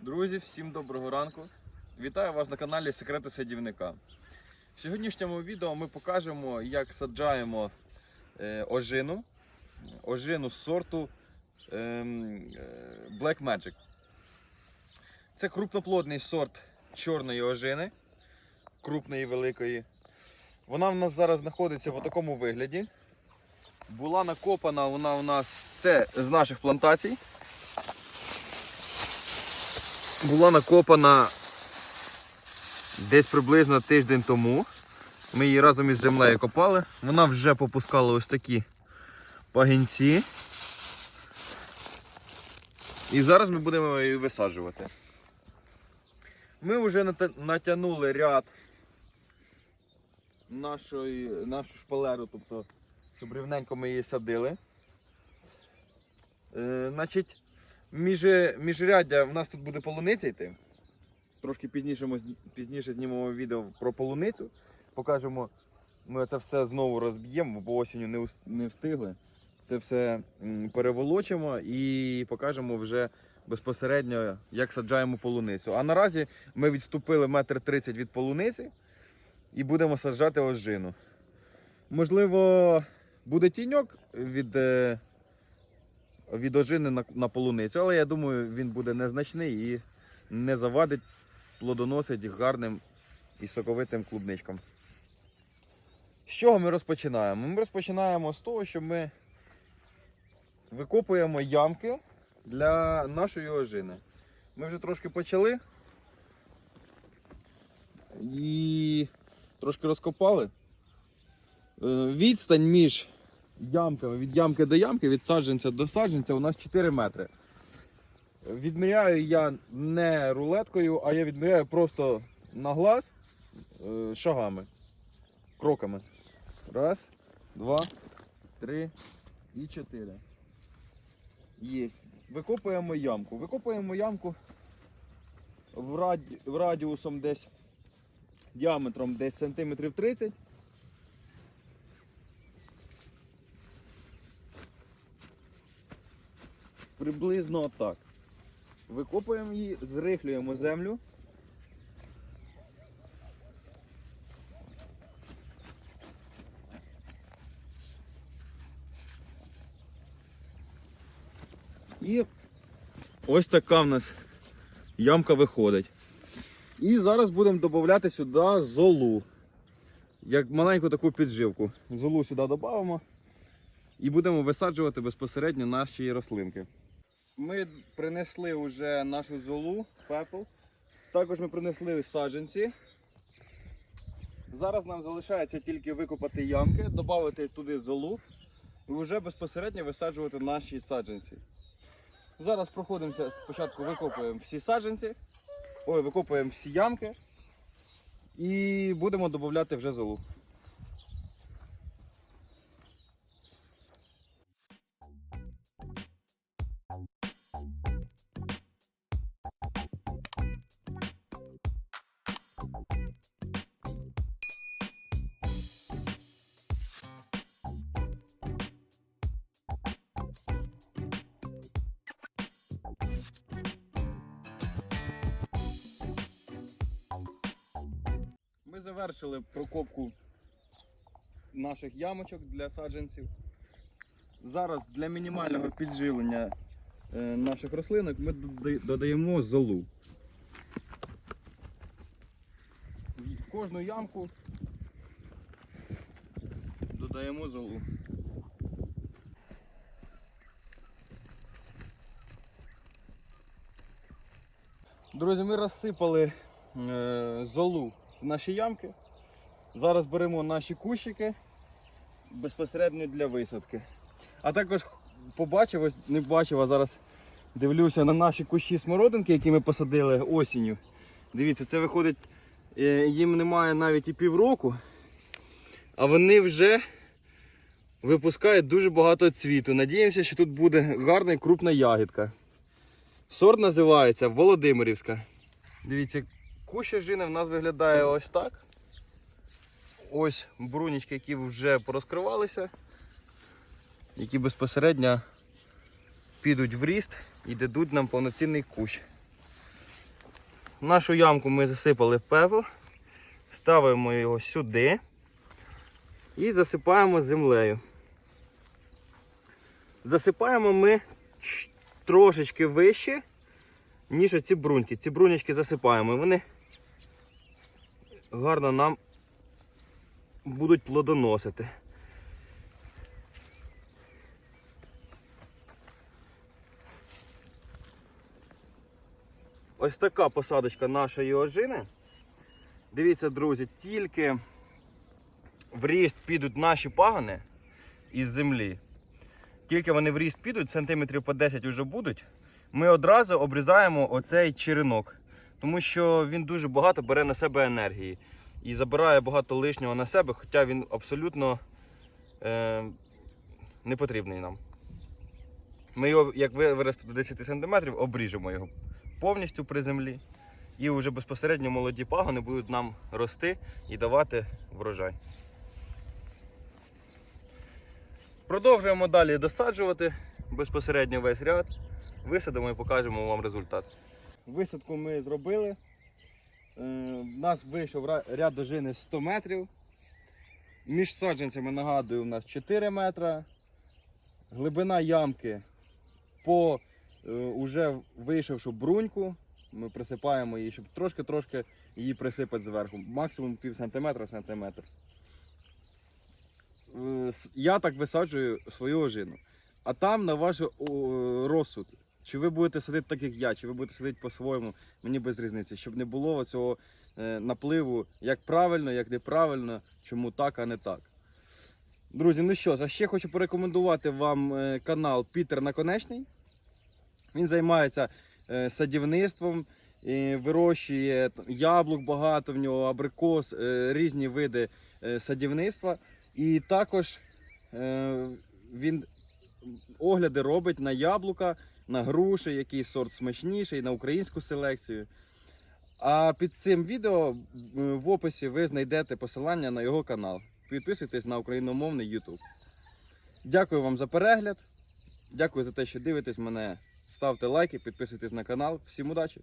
Друзі, всім доброго ранку. Вітаю вас на каналі Секрети садівника. В сьогоднішньому відео ми покажемо, як саджаємо е, ожину, ожину з сорту ем, е, Black Magic. Це крупноплодний сорт чорної ожини, крупної великої. Вона в нас зараз знаходиться в такому вигляді. Була накопана вона у нас це з наших плантацій була накопана десь приблизно тиждень тому. Ми її разом із землею копали. Вона вже попускала ось такі пагінці. І зараз ми будемо її висаджувати. Ми вже натягнули ряд нашої, нашу шпалеру, тобто, щоб рівненько ми її садили. Е, значить, між, міжряддя в нас тут буде полуниця йти. Трошки пізніше, ми, пізніше знімемо відео про полуницю. Покажемо, ми це все знову розб'ємо, бо осінню не, не встигли. Це все переволочимо і покажемо вже безпосередньо, як саджаємо полуницю. А наразі ми відступили метр тридцять від полуниці і будемо саджати ожину. Можливо, буде тіньок від. Від ожини на, на полуницю, але я думаю, він буде незначний і не завадить плодоносить гарним і соковитим клубничкам. З чого ми розпочинаємо? Ми розпочинаємо з того, що ми викопуємо ямки для нашої ожини. Ми вже трошки почали і трошки розкопали. Е, Відстань між ямками, від ямки до ямки, від саджанця до саджанця у нас 4 метри. Відміряю я не рулеткою, а я відміряю просто на глаз е, шагами, кроками. Раз, два, три і чотири. Є. Викопуємо ямку. Викопуємо ямку в радіусом десь діаметром десь сантиметрів 30. Приблизно отак. Викопуємо її, зрихлюємо землю. І ось така в нас ямка виходить. І зараз будемо додати сюди золу. Як маленьку таку підживку. Золу сюди додамо і будемо висаджувати безпосередньо наші рослинки. Ми принесли вже нашу золу, пепел. Також ми принесли саджанці. Зараз нам залишається тільки викопати ямки, додати туди золу і вже безпосередньо висаджувати наші саджанці. Зараз проходимося, спочатку викопуємо всі саджанці, ой, викопуємо всі ямки і будемо додати вже золу. Завершили прокопку наших ямочок для саджанців. Зараз для мінімального підживлення е, наших рослинок ми додаємо золу. В кожну ямку додаємо золу. Друзі, ми розсипали е, золу наші ямки. Зараз беремо наші кущики безпосередньо для висадки. А також побачив, ось не бачив, а зараз дивлюся на наші кущі смородинки, які ми посадили осінню. Дивіться, це виходить, е, їм немає навіть і півроку, а вони вже випускають дуже багато цвіту. Надіємося, що тут буде гарна і крупна ягідка. Сорт називається Володимирівська. Дивіться, кущ ожини в нас виглядає ось так. Ось брунічки, які вже порозкривалися, які безпосередньо підуть в ріст і дадуть нам повноцінний кущ. Нашу ямку ми засипали пепел, ставимо його сюди і засипаємо землею. Засипаємо ми трошечки вище, ніж ці бруньки. Ці брунячки засипаємо. Вони гарно нам будуть плодоносити. Ось така посадочка нашої ожини. Дивіться, друзі, тільки в ріст підуть наші пагони із землі. Тільки вони в ріст підуть, сантиметрів по 10 вже будуть. Ми одразу обрізаємо оцей черенок, тому що він дуже багато бере на себе енергії і забирає багато лишнього на себе, хоча він абсолютно е, не потрібний нам. Ми його, як виросте до 10 см, обріжемо його повністю при землі. І вже безпосередньо молоді пагони будуть нам рости і давати врожай. Продовжуємо далі досаджувати безпосередньо весь ряд. Висадимо і покажемо вам результат. Висадку ми зробили. Е, В нас вийшов ряд дожини 100 метрів. Між саджанцями, нагадую, у нас 4 метри. Глибина ямки по е, уже вийшовши бруньку. Ми присипаємо її, щоб трошки-трошки її присипати зверху. Максимум пів сантиметра сантиметр. Е, Я так висаджую свою ожину. А там на ваш розсуд. Чи ви будете садити так, як я, чи ви будете садити по-своєму, мені без різниці, щоб не було цього е, напливу, як правильно, як неправильно, чому так, а не так. Друзі, ну що, а ще хочу порекомендувати вам е, канал Пітер Наконечний. Він займається е, садівництвом, вирощує яблук багато в нього, абрикос, різні види садівництва. І також він огляди робить на яблука, на груші, який сорт смачніший, на українську селекцію. А під цим відео в описі ви знайдете посилання на його канал. Підписуйтесь на україномовний YouTube. Дякую вам за перегляд. Дякую за те, що дивитесь мене. Ставте лайки, підписуйтесь на канал. Всім удачі!